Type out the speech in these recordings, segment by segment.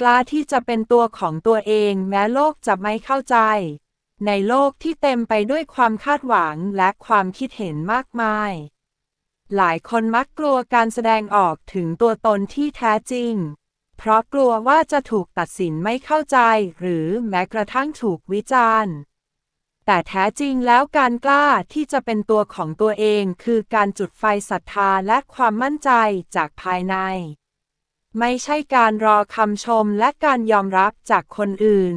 กล้าที่จะเป็นตัวของตัวเองแม้โลกจะไม่เข้าใจ ในโลกที่เต็มไปด้วยความคาดหวังและความคิดเห็นมากมาย หลายคนมักกลัวการแสดงออกถึงตัวตนที่แท้จริง เพราะกลัวว่าจะถูกตัดสินไม่เข้าใจ หรือแม้กระทั่งถูกวิจารณ์ แต่แท้จริงแล้วการกล้าที่จะเป็นตัวของตัวเองคือการจุดไฟศรัทธาและความมั่นใจจากภายใน ไม่ใช่การรอคำชมและการยอมรับจากคนอื่น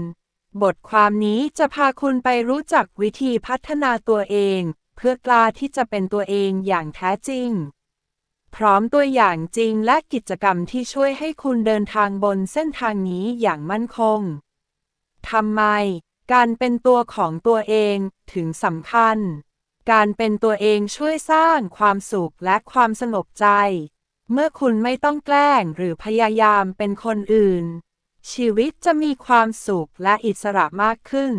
บทความนี้จะพาคุณไปรู้จักวิธีพัฒนาตัวเอง เพื่อกล้าที่จะเป็นตัวเองอย่างแท้จริง พร้อมตัวอย่างจริงและกิจกรรมที่ช่วยให้คุณเดินทางบนเส้นทางนี้อย่างมั่นคงทำไม การเป็นตัวของตัวเองถึงสำคัญ การเป็นตัวเองช่วยสร้างความสุขและความสงบใจ เมื่อคุณไม่ต้องแกล้งหรือพยายามเป็นคนอื่น ชีวิตจะมีความสุขและอิสระมากขึ้น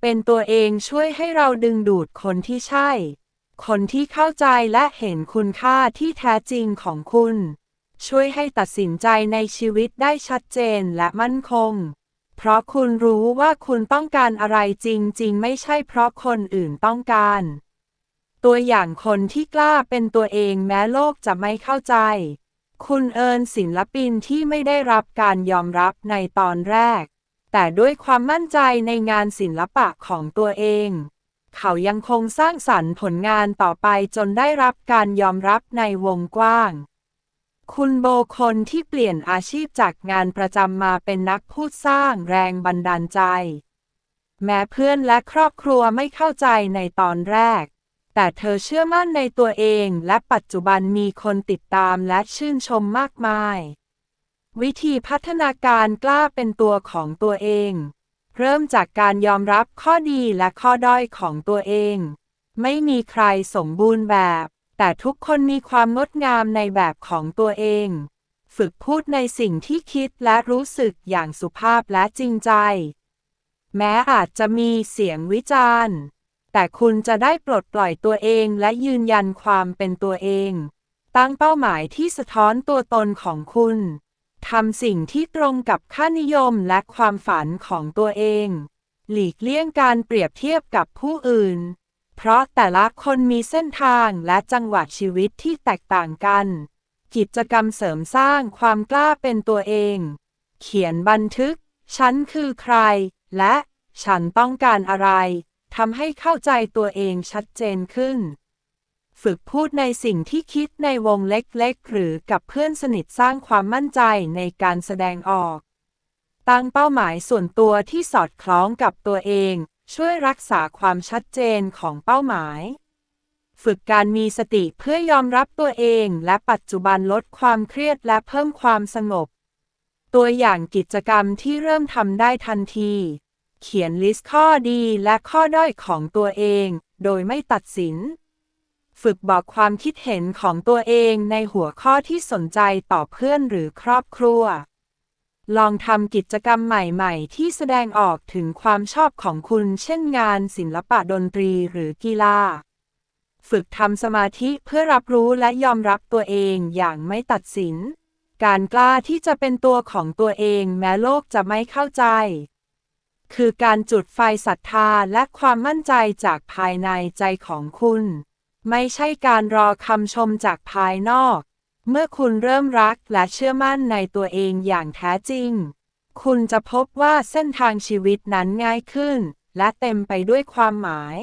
เป็นตัวเองช่วยให้เราดึงดูดคนที่ใช่ คนที่เข้าใจและเห็นคุณค่าที่แท้จริงของคุณ ช่วยให้ตัดสินใจในชีวิตได้ชัดเจนและมั่นคง เพราะคุณรู้ว่าคุณต้องการอะไรจริง ๆ ไม่ใช่เพราะคนอื่นต้องการ ตัวอย่างคนที่กล้าเป็นตัวเองแม้โลกจะไม่เข้าใจ คุณเอิญศิลปินที่ไม่ได้รับการยอมรับในตอนแรก แต่ด้วยความมั่นใจในงานศิลปะของตัวเอง เขายังคงสร้างสรรค์ผลงานต่อไปจนได้รับการยอมรับในวงกว้าง คุณโบคนที่เปลี่ยนอาชีพจากงานประจำมาเป็นนักพูดสร้างแรงบันดาลใจ แม้เพื่อนและครอบครัวไม่เข้าใจในตอนแรก แต่เธอเชื่อมั่นในตัวเองและปัจจุบันมีคนติดตามและชื่นชมมากมาย วิธีพัฒนาการกล้าเป็นตัวของตัวเอง เริ่มจากการยอมรับข้อดีและข้อด้อยของตัวเอง ไม่มีใครสมบูรณ์แบบ แต่ทุกคนมีความงดงามในแบบของตัวเอง ฝึกพูดในสิ่งที่คิดและรู้สึกอย่างสุภาพและจริงใจ แม้อาจจะมีเสียงวิจารณ์ แต่คุณจะได้ปลดปล่อยตัวเองและยืนยันความเป็นตัวเอง ตั้งเป้าหมายที่สะท้อนตัวตนของคุณ ทำสิ่งที่ตรงกับค่านิยมและความฝันของตัวเอง หลีกเลี่ยงการเปรียบเทียบกับผู้อื่น เพราะแต่ละคนมีเส้นทางและจังหวะชีวิตที่แตกต่างกัน กิจกรรมเสริมสร้างความกล้าเป็นตัวเอง เขียนบันทึก ฉันคือใคร และ ฉันต้องการอะไร ทำให้เข้าใจตัวเองชัดเจนขึ้น ฝึกพูดในสิ่งที่คิดในวงเล็กๆ หรือกับเพื่อนสนิทสร้างความมั่นใจในการแสดงออก ตั้งเป้าหมายส่วนตัวที่สอดคล้องกับตัวเอง ช่วยรักษาความชัดเจนของเป้าหมาย ฝึกการมีสติเพื่อยอมรับตัวเอง และปัจจุบันลดความเครียดและเพิ่มความสงบ ตัวอย่างกิจกรรมที่เริ่มทำได้ทันที เขียนลิสต์ข้อดีและข้อด้อยของตัวเอง โดยไม่ตัดสิน ฝึกบอกความคิดเห็นของตัวเองในหัวข้อที่สนใจต่อเพื่อนหรือครอบครัว ลองทำกิจกรรมใหม่ ๆ ที่แสดงออกถึงความชอบของคุณ เช่นงานศิลปะดนตรีหรือกีฬา ฝึกทำสมาธิเพื่อรับรู้และยอมรับตัวเองอย่างไม่ตัดสิน การกล้าที่จะเป็นตัวของตัวเองแม้โลกจะไม่เข้าใจ คือการจุดไฟศรัทธาและความมั่นใจจากภายในใจของคุณ ไม่ใช่การรอคำชมจากภายนอก เมื่อคุณเริ่มรักและเชื่อมั่นในตัวเองอย่างแท้จริง คุณจะพบว่าเส้นทางชีวิตนั้นง่ายขึ้น และเต็มไปด้วยความหมาย